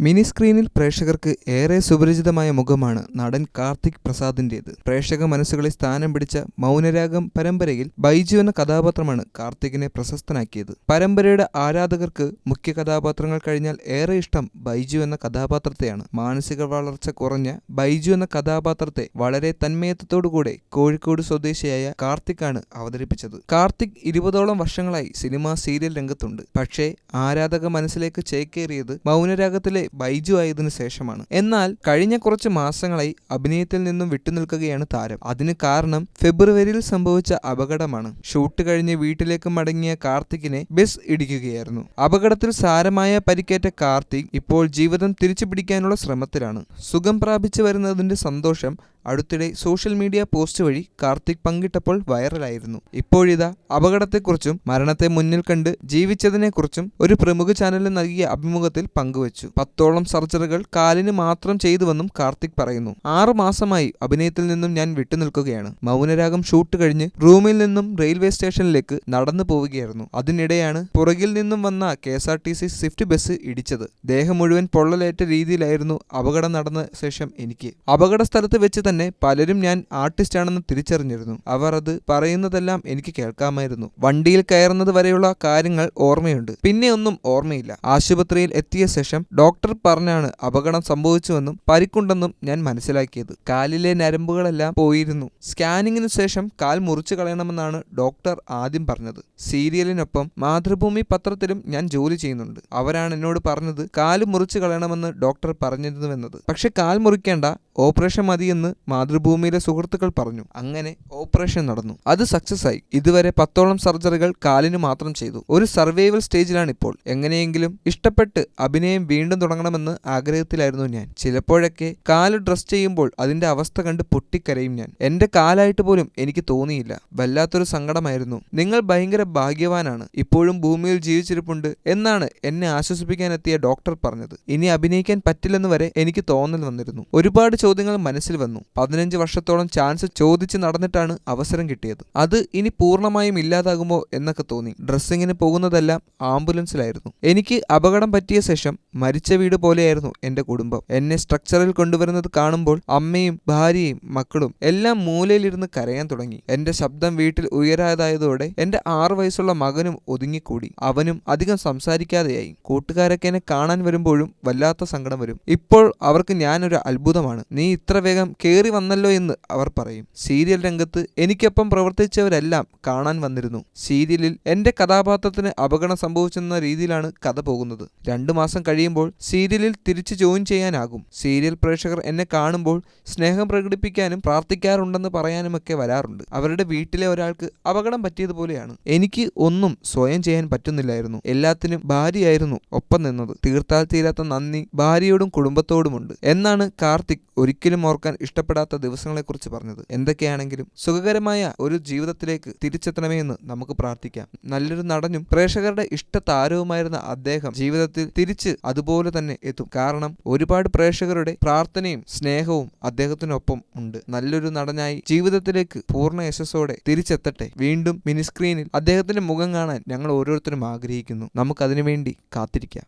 Mini സ്ക്രീനിൽ പ്രേക്ഷകർക്ക് ഏറെ സുപരിചിതമായ മുഖമാണ് നടൻ കാർത്തിക് പ്രസാദിന്റേത്. പ്രേക്ഷക മനസ്സുകളിൽ സ്ഥാനം പിടിച്ച മൗനരാഗം പരമ്പരയിൽ ബൈജു എന്ന കഥാപാത്രമാണ് കാർത്തികിനെ പ്രശസ്തനാക്കിയത്. പരമ്പരയുടെ ആരാധകർക്ക് മുഖ്യ കഥാപാത്രങ്ങൾ കഴിഞ്ഞാൽ ഏറെ ഇഷ്ടം ബൈജു എന്ന കഥാപാത്രത്തെയാണ്. മാനസിക വളർച്ച കുറഞ്ഞ ബൈജു എന്ന കഥാപാത്രത്തെ വളരെ തന്മയത്വത്തോടുകൂടെ കോഴിക്കോട് സ്വദേശിയായ കാർത്തിക്കാണ് അവതരിപ്പിച്ചത്. കാർത്തിക് ഇരുപതോളം വർഷങ്ങളായി സിനിമാ സീരിയൽ രംഗത്തുണ്ട്. പക്ഷേ ആരാധക മനസ്സിലേക്ക് ചേക്കേറിയത് മൗനരാഗത്തിലെ ബൈജു ആയതിനു ശേഷമാണ്. എന്നാൽ കഴിഞ്ഞ കുറച്ച് മാസങ്ങളായി അഭിനയത്തിൽ നിന്നും വിട്ടുനിൽക്കുകയാണ് താരം. അതിന് കാരണം ഫെബ്രുവരിയിൽ സംഭവിച്ച അപകടമാണ്. ഷൂട്ട് കഴിഞ്ഞ് വീട്ടിലേക്ക് മടങ്ങിയ കാർത്തിക്കിനെ ബസ് ഇടിക്കുകയായിരുന്നു. അപകടത്തിൽ സാരമായ പരിക്കേറ്റ കാർത്തിക് ഇപ്പോൾ ജീവിതം തിരിച്ചു പിടിക്കാനുള്ള ശ്രമത്തിലാണ്. സുഖം പ്രാപിച്ചു വരുന്നതിന്റെ സന്തോഷം അടുത്തിടെ സോഷ്യൽ മീഡിയ പോസ്റ്റ് വഴി കാർത്തിക് പങ്കിട്ടപ്പോൾ വൈറലായിരുന്നു. ഇപ്പോഴിതാ അപകടത്തെക്കുറിച്ചും മരണത്തെ മുന്നിൽ കണ്ട് ജീവിച്ചതിനെക്കുറിച്ചും ഒരു പ്രമുഖ ചാനലിന് നൽകിയ അഭിമുഖത്തിൽ പങ്കുവച്ചു. പത്തോളം സർജറികൾ കാലിന് മാത്രം ചെയ്തുവെന്നും കാർത്തിക് പറയുന്നു. ആറു മാസമായി അഭിനയത്തിൽ നിന്നും ഞാൻ വിട്ടുനിൽക്കുകയാണ്. മൗനരാഗം ഷൂട്ട് കഴിഞ്ഞ് റൂമിൽ നിന്നും റെയിൽവേ സ്റ്റേഷനിലേക്ക് നടന്നു പോവുകയായിരുന്നു. അതിനിടെയാണ് പുറകിൽ നിന്നും വന്ന K S R T C swift bus ഇടിച്ചത്. ദേഹം മുഴുവൻ പൊള്ളലേറ്റ രീതിയിലായിരുന്നു അപകടം നടന്ന ശേഷം എനിക്ക്. അപകട സ്ഥലത്ത് വെച്ച് തന്നെ പലരും ഞാൻ ആർട്ടിസ്റ്റാണെന്ന് തിരിച്ചറിഞ്ഞിരുന്നു. അവർ അത് പറയുന്നതെല്ലാം എനിക്ക് കേൾക്കാമായിരുന്നു. വണ്ടിയിൽ കയറുന്നത് വരെയുള്ള കാര്യങ്ങൾ ഓർമ്മയുണ്ട്. പിന്നെ ഒന്നും ഓർമ്മയില്ല. ആശുപത്രിയിൽ എത്തിയ ശേഷം ഡോക്ടർ പറഞ്ഞാണ് അപകടം സംഭവിച്ചുവെന്നും പരിക്കുണ്ടെന്നും ഞാൻ മനസ്സിലാക്കിയത്. കാലിലെ നരമ്പുകളെല്ലാം പോയിരുന്നു. സ്കാനിങ്ങിനു ശേഷം കാൽ മുറിച്ചു കളയണമെന്നാണ് ഡോക്ടർ ആദ്യം പറഞ്ഞത്. സീരിയലിനൊപ്പം മാതൃഭൂമി പത്രത്തിലും ഞാൻ ജോലി ചെയ്യുന്നുണ്ട്. അവരാണ് എന്നോട് പറഞ്ഞത് കാൽ മുറിച്ചു കളയണമെന്ന് ഡോക്ടർ പറഞ്ഞിരുന്നുവെന്നത്. പക്ഷെ കാൽ മുറിക്കേണ്ട ഓപ്പറേഷൻ മതിയെന്ന് മാതൃഭൂമിയിലെ സുഹൃത്തുക്കൾ പറഞ്ഞു. അങ്ങനെ ഓപ്പറേഷൻ നടന്നു. അത് സക്സസ് ആയി. ഇതുവരെ പത്തോളം സർജറികൾ കാലിന് മാത്രം ചെയ്തു. ഒരു സർവൈവൽ സ്റ്റേജിലാണ് ഇപ്പോൾ എങ്ങനെയെങ്കിലും ഇഷ്ടപ്പെട്ട് അഭിനയം വീണ്ടും തുടങ്ങണമെന്ന് ആഗ്രഹത്തിലായിരുന്നു ഞാൻ. ചിലപ്പോഴൊക്കെ കാൽ ഡ്രസ് ചെയ്യുമ്പോൾ അതിന്റെ അവസ്ഥ കണ്ട് പൊട്ടിക്കരയും ഞാൻ. എന്റെ കാലായിട്ട് പോലും എനിക്ക് തോന്നിയില്ല. വല്ലാത്തൊരു സങ്കടമായിരുന്നു. നിങ്ങൾ ഭയങ്കര ഭാഗ്യവാനാണ്. ഇപ്പോഴും ഭൂമിയിൽ ജീവിച്ചിരിപ്പുണ്ട് എന്നാണ് എന്നെ ആശ്വസിപ്പിക്കാനെത്തിയ ഡോക്ടർ പറഞ്ഞത്. ഇനി അഭിനയിക്കാൻ പറ്റില്ലെന്ന് വരെ എനിക്ക് തോന്നൽ വന്നിരുന്നു. ഒരുപാട് ചോദ്യങ്ങൾ മനസ്സിൽ വന്നു. പതിനഞ്ച് വർഷത്തോളം ചാൻസ് ചോദിച്ച് നടന്നിട്ടാണ് അവസരം കിട്ടിയത്. അത് ഇനി പൂർണമായും ഇല്ലാതാകുമോ എന്നൊക്കെ തോന്നി. ഡ്രസ്സിങ്ങിന് പോകുന്നതെല്ലാം ആംബുലൻസിലായിരുന്നു. എനിക്ക് അപകടം പറ്റിയ ശേഷം മരിച്ച വീട് പോലെയായിരുന്നു എന്റെ കുടുംബം. എന്നെ സ്ട്രക്ചറിൽ കൊണ്ടുവരുന്നത് കാണുമ്പോൾ അമ്മയും ഭാര്യയും മക്കളും എല്ലാം മൂലയിലിരുന്ന് കരയാൻ തുടങ്ങി. എന്റെ ശബ്ദം വീട്ടിൽ ഉയരാതായതോടെ എന്റെ ആറു വയസ്സുള്ള മകനും ഒതുങ്ങിക്കൂടി. അവനും അധികം സംസാരിക്കാതെയായി. കൂട്ടുകാരൊക്കെ എന്നെ കാണാൻ വരുമ്പോഴും വല്ലാത്ത സങ്കടം വരും. ഇപ്പോൾ അവർക്ക് ഞാനൊരു അത്ഭുതമാണ്. നീ ഇത്ര വേഗം കേറി വന്നല്ലോ എന്ന് അവർ പറയും. സീരിയൽ രംഗത്ത് എനിക്കൊപ്പം പ്രവർത്തിച്ചവരെല്ലാം കാണാൻ വന്നിരുന്നു. സീരിയലിൽ എന്റെ കഥാപാത്രത്തിന് അപകടം സംഭവിച്ചെന്ന രീതിയിലാണ് കഥ പോകുന്നത്. രണ്ടു മാസം കഴിയുമ്പോൾ സീരിയലിൽ തിരിച്ചു ജോയിൻ ചെയ്യാനാകും. സീരിയൽ പ്രേക്ഷകർ എന്നെ കാണുമ്പോൾ സ്നേഹം പ്രകടിപ്പിക്കാനും പ്രാർത്ഥിക്കാറുണ്ടെന്ന് പറയാനുമൊക്കെ വരാറുണ്ട്. അവരുടെ വീട്ടിലെ ഒരാൾക്ക് അപകടം പറ്റിയതുപോലെയാണ്. എനിക്ക് ഒന്നും സ്വയം ചെയ്യാൻ പറ്റുന്നില്ലായിരുന്നു. എല്ലാത്തിനും ഭാര്യയായിരുന്നു ഒപ്പം നിന്നത്. തീർത്താൽ തീരാത്ത നന്ദി ഭാര്യയോടും കുടുംബത്തോടുമുണ്ട്. എന്നാണ് കാർത്തിക് ഒരിക്കലും ഓർക്കാൻ ഇഷ്ടപ്പെടാത്ത ദിവസങ്ങളെക്കുറിച്ച് പറഞ്ഞത്. എന്തൊക്കെയാണെങ്കിലും സുഖകരമായ ഒരു ജീവിതത്തിലേക്ക് തിരിച്ചെത്തണമേ എന്ന് നമുക്ക് പ്രാർത്ഥിക്കാം. നല്ലൊരു നടനും പ്രേക്ഷകരുടെ ഇഷ്ട താരവുമായിരുന്ന അദ്ദേഹം ജീവിതത്തിൽ തിരിച്ച് അതുപോലെ തന്നെ എത്തും. കാരണം ഒരുപാട് പ്രേക്ഷകരുടെ പ്രാർത്ഥനയും സ്നേഹവും അദ്ദേഹത്തിനൊപ്പം ഉണ്ട്. നല്ലൊരു നടനായി ജീവിതത്തിലേക്ക് പൂർണ യശസ്സോടെ തിരിച്ചെത്തട്ടെ. വീണ്ടും മിനിസ്ക്രീനിൽ അദ്ദേഹത്തിന്റെ മുഖം കാണാൻ ഞങ്ങൾ ഓരോരുത്തരും ആഗ്രഹിക്കുന്നു. നമുക്കതിനുവേണ്ടി കാത്തിരിക്കാം.